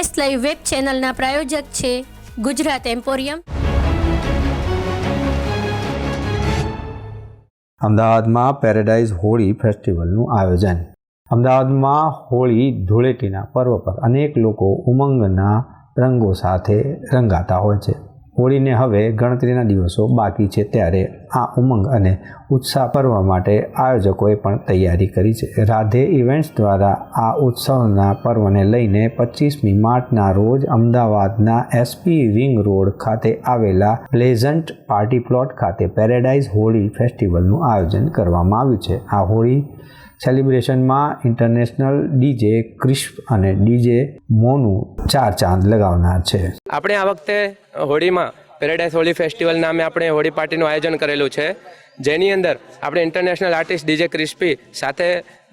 S live web ચેનલના પ્રાયોજક છે ગુજરાત એમ્પોરિયમ. અમદાવાદમાં પેરેડાઇઝ હોળી ફેસ્ટિવલનું આયોજન. અમદાવાદમાં હોળી ધૂળેટીના પર્વ પર અનેક લોકો ઉમંગના રંગો સાથે રંગાતા હોય છે. હોળીને હવે ગણતરીના દિવસો બાકી છે ત્યારે આ ઉમંગ અને ઉત્સાહ પર્વ માટે આયોજકોએ પણ તૈયારી કરી છે. રાધે ઇવેન્ટ્સ દ્વારા આ ઉત્સવના પર્વને લઈને પચીસમી માર્ચના રોજ અમદાવાદના એસપી રિંગ રોડ ખાતે આવેલા પ્લેઝન્ટ પાર્ટી પ્લોટ ખાતે પેરેડાઇઝ હોળી ફેસ્ટિવલનું આયોજન કરવામાં આવ્યું છે. આ હોળી સેલિબ્રેશનમાં ઇન્ટરનેશનલ ડીજે ક્રિસ્પ અને ડીજે મોનું ચાર ચાંદ લગાવનાર છે. આપણે આ વખતે હોળીમાં પેરેડાઇઝ હોળી ફેસ્ટિવલ નામે આપણે હોળી પાર્ટીનું આયોજન કરેલું છે. જેની અંદર આપણે ઇન્ટરનેશનલ આર્ટિસ્ટ ડીજે ક્રિસ્પી સાથે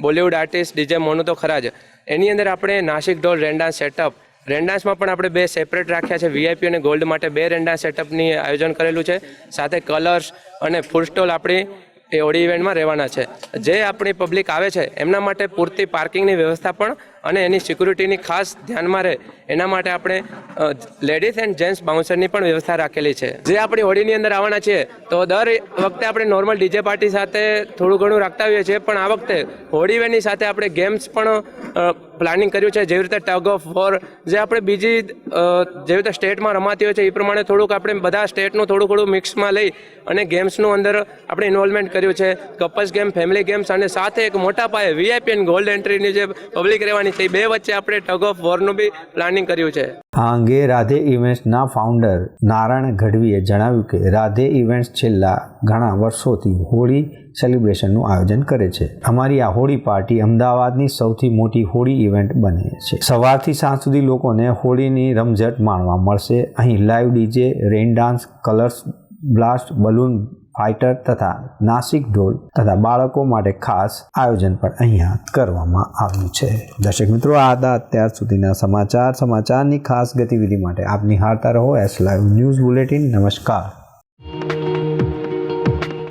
બોલિવૂડ આર્ટિસ્ટ ડીજે મોનુ તો ખરા જ. એની અંદર આપણે નાસિક ઢોલ રેન્ડાન્સ સેટઅપ રેન્ડાન્સમાં પણ આપણે બે સેપરેટ રાખ્યા છે વીઆઈપી અને ગોલ્ડ માટે બે રેન્ડાન્સ સેટઅપની આયોજન કરેલું છે. સાથે કલર્સ અને ફૂડ સ્ટોલ આપણી એ હોળી ઇવેન્ટમાં રહેવાના છે. જે આપણી પબ્લિક આવે છે, એમના માટે પૂરતી પાર્કિંગની વ્યવસ્થા પણ અને એની સિક્યુરિટીની ખાસ ધ્યાનમાં રહે. એના માટે આપણે લેડીઝ એન્ડ જેન્ટ્સ બાઉન્સરની પણ વ્યવસ્થા રાખેલી છે. જે આપણી હોળીની અંદર આવવાના છીએ, તો દર વખતે આપણે નોર્મલ ડીજે પાર્ટી સાથે થોડું ઘણું રાખતા હોઈએ છીએ, પણ આ વખતે હોળી ઇવેન્ટની સાથે આપણે ગેમ્સ પણ પ્લાનિંગ કર્યું છે, જેવી રીતે ટગ ઓફ વોર જે આપણે બીજી જેવી રીતે સ્ટેટમાં રમાતી હોય છે, એ પ્રમાણે થોડુંક આપણે બધા સ્ટેટનું થોડું થોડું મિક્સમાં લઈ અને ગેમ્સનું અંદર આપણે ઇન્વોલ્વમેન્ટ કર્યું છે. કપલ્સ ગેમ ફેમિલી ગેમ્સ અને સાથે એક મોટા પાયે વીઆઈપી અને ગોલ્ડ એન્ટ્રીની જે પબ્લિક રહેવાની છે, એ બે વચ્ચે આપણે ટગ ઓફ વોરનું બી પ્લાનિંગ કર્યું છે. આ અંગે રાધે ઇવેન્ટ્સના ફાઉન્ડર નારાયણ ગઢવીએ જણાવ્યું કે રાધે ઇવેન્ટ્સ છેલ્લા ઘણા વર્ષોથી હોળી સેલિબ્રેશનનું આયોજન કરે છે. અમારી આ હોળી પાર્ટી અમદાવાદની સૌથી મોટી હોળી ઇવેન્ટ બને છે. સવારથી સાંજ સુધી લોકોને હોળીની રમઝટ માણવા મળશે. અહીં live DJ rain dance, colours blast, balloon fighter તથા નાસિક ઢોલ તથા બાળકો માટે ખાસ આયોજન પણ અહીંયા કરવામાં આવ્યું છે. દર્શક મિત્રો, આ હતા અત્યાર સુધીના સમાચાર. સમાચારની ખાસ ગતિવિધિ માટે આપ નિહાળતા રહો. એસ લાઈવ ન્યૂઝ બુલેટિન નમસ્કાર.